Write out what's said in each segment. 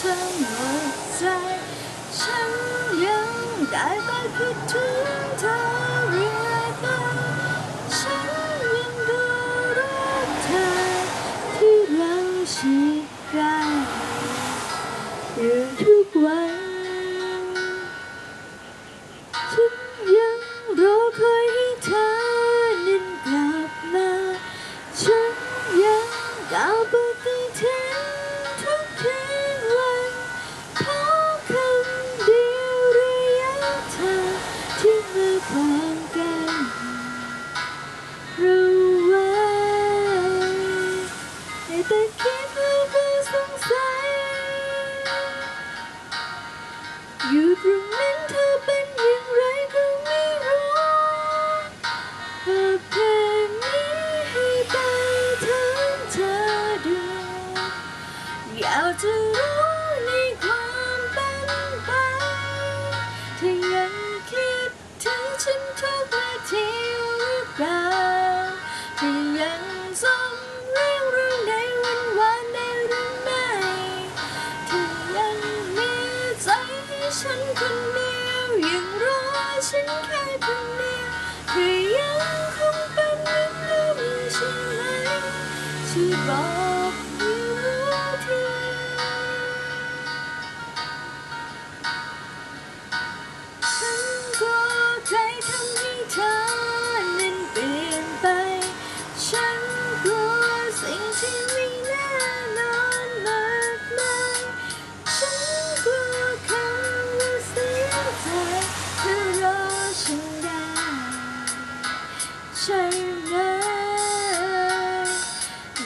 ทั้งหมดใจฉันยังได้ไปคิดถึง วามกันรู้ไว้แต่คิดว่าเธอสงสัยอยู่ตรงนั้นเธอเป็นอย่างไรก็ไม่รู้หกเธอนี้ให้ไปถึเธอดูอยากจะรู้ในความ ฉันคนเดียวยังรอฉันแค่คนเดียวเธอยังคงเป็นเหมือนเดิมใช่ไหมช่วยบอก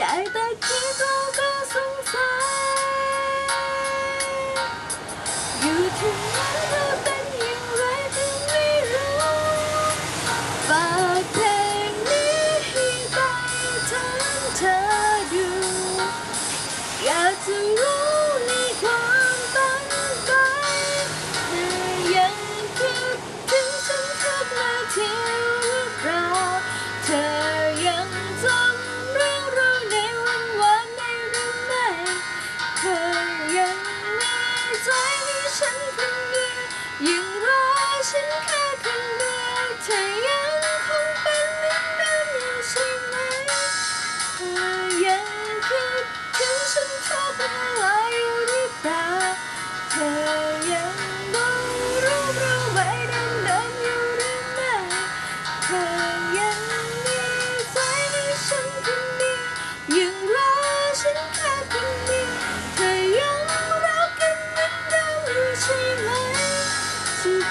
ได้แต่คิดเราก็สงสัยอยู่ที่นั่นเราเป็นอย่างไรถึงไม่รู้ฝากเพลงนี้ให้ใจถึงเธออยู่อยากจะรู้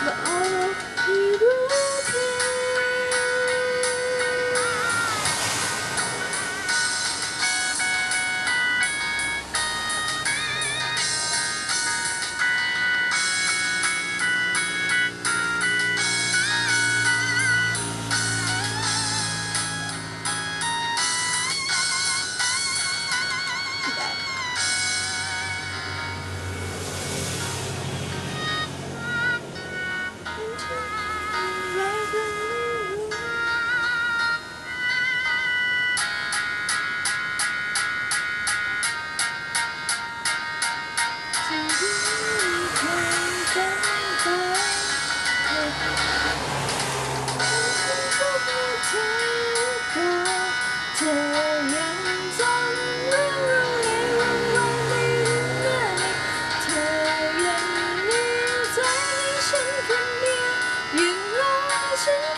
the honor he will.